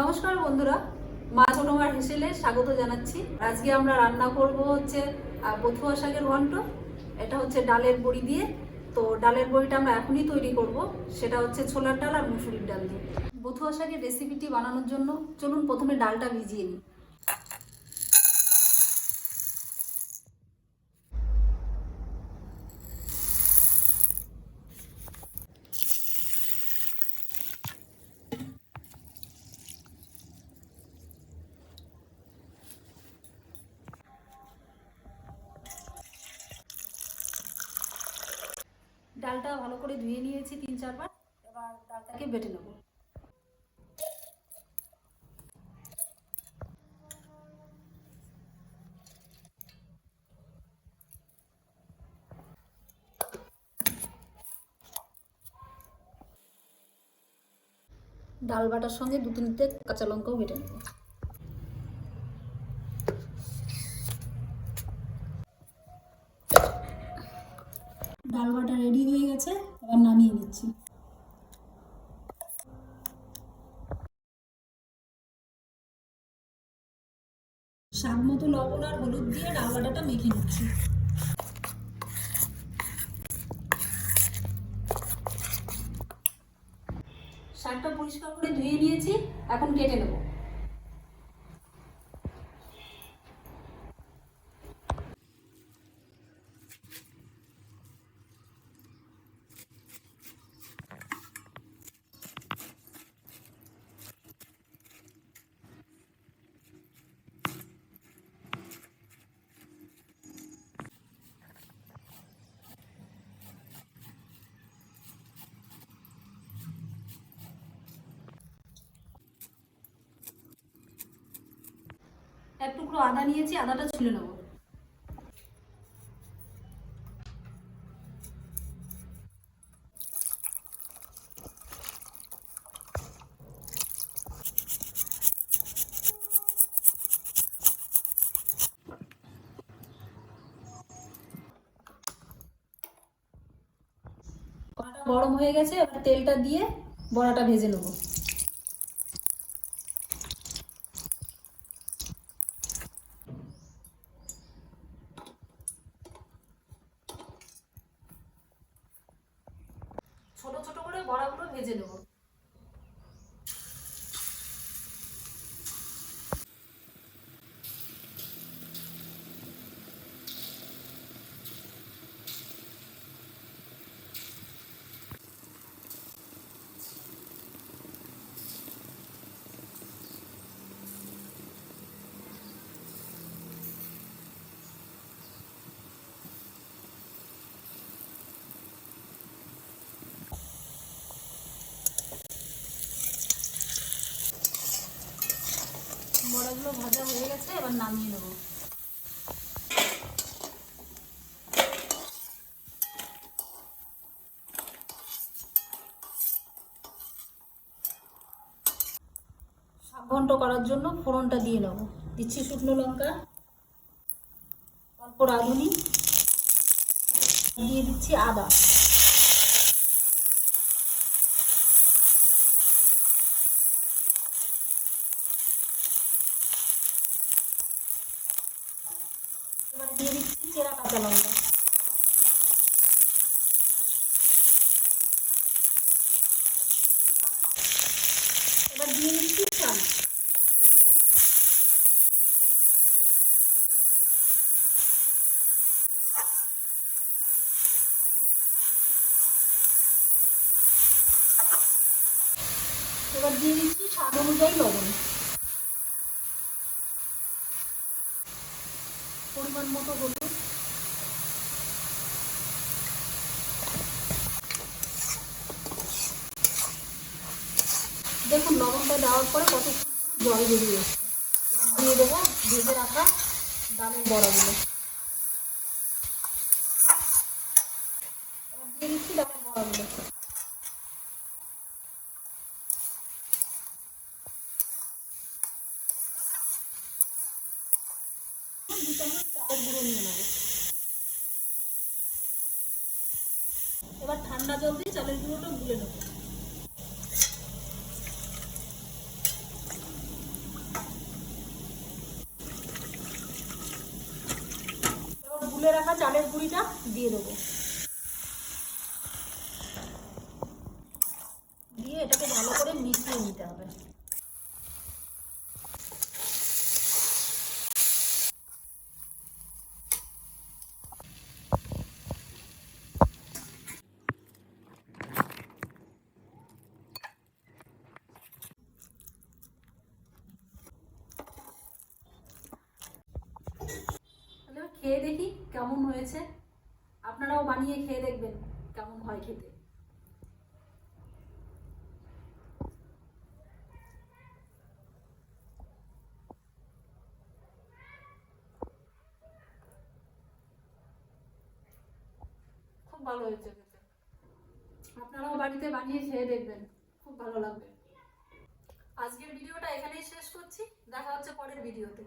নমস্কার বন্ধুরা, মা ছোটমার হেসেলে স্বাগত জানাচ্ছি। আজকে আমরা রান্না করব হচ্ছে পথুয়া শাকের ঘন্ট। এটা হচ্ছে ডালের বড়ি দিয়ে। তো ডালের বড়িটা আমরা এখনই তৈরি করব। সেটা হচ্ছে ছোলার ডাল আর মুসুরির ডাল দিয়ে। পথুয়া শাকের রেসিপিটি বানানোর জন্য চলুন প্রথমে ডালটা ভিজিয়ে নিই। ডালটা ভালো করে ধুয়ে নিয়েছি তিন চারবার। এবার ডালটাকে বেটে নেব। ডাল বাটার সঙ্গে দু তিনটে কাঁচা লঙ্কাও বেটে নেব। ডাল বাটা রেডি হয়ে গেছে, এবার নামিয়ে নিচ্ছি। স্বাদ মতো লবণ আর হলুদ দিয়ে ডাল বাটাটা মেখে নিচ্ছি। শাকটা পরিষ্কার করে ধুয়ে নিয়েছি, এখন কেটে নেব। এক টুকরো আদা নিয়েছি, আদাটা ছুলে নেব। গরম হয়ে গেছে, এবার তেলটা দিয়ে বড়াটা ভেজে নেব। ছোট ছোট করে বড়াগুলো ভেজে নেব। বড়াগুলো ভাজা হয়ে গেছে, এবার নামিয়ে নেব। ঘন্ট করার জন্য ফোড়নটা দিয়ে নেব। দিচ্ছি শুকনো লঙ্কা, অল্প রাঁধুনি, দিয়ে দিচ্ছি আদা। এবার দিয়ে দিচ্ছি চেরা কাঁচা লঙ্কা। এবার দিয়ে দিচ্ছি চাল। এবার দিয়ে দিচ্ছি স্বাদ অনুযায়ী লবণ। পরিমাণ মতো হলুদ। দেখুন, লবণটা দেওয়ার পরে কত জল বেরিয়ে দিয়ে দেবো ভেজে রাখা ডালের বড়াগুলো। দিয়ে দিচ্ছি ডালের বড়াগুলো। এবার ঠান্ডা জল দিয়ে চালের গুঁড়োটা গুলে নেব। এবার গুলে রাখা চালের গুঁড়িটা দিয়ে দেবো। খেয়ে দেখি কেমন হয়েছে। আপনারাও বানিয়ে খেয়ে দেখবেন কেমন হয় খেতে। খুব ভালো হয়েছে খেতে। আপনারাও বাড়িতে বানিয়ে খেয়ে দেখবেন খুব ভালো লাগবে। আজকের ভিডিওটা এখানেই শেষ করছি দেখা হচ্ছে পরের ভিডিওতে।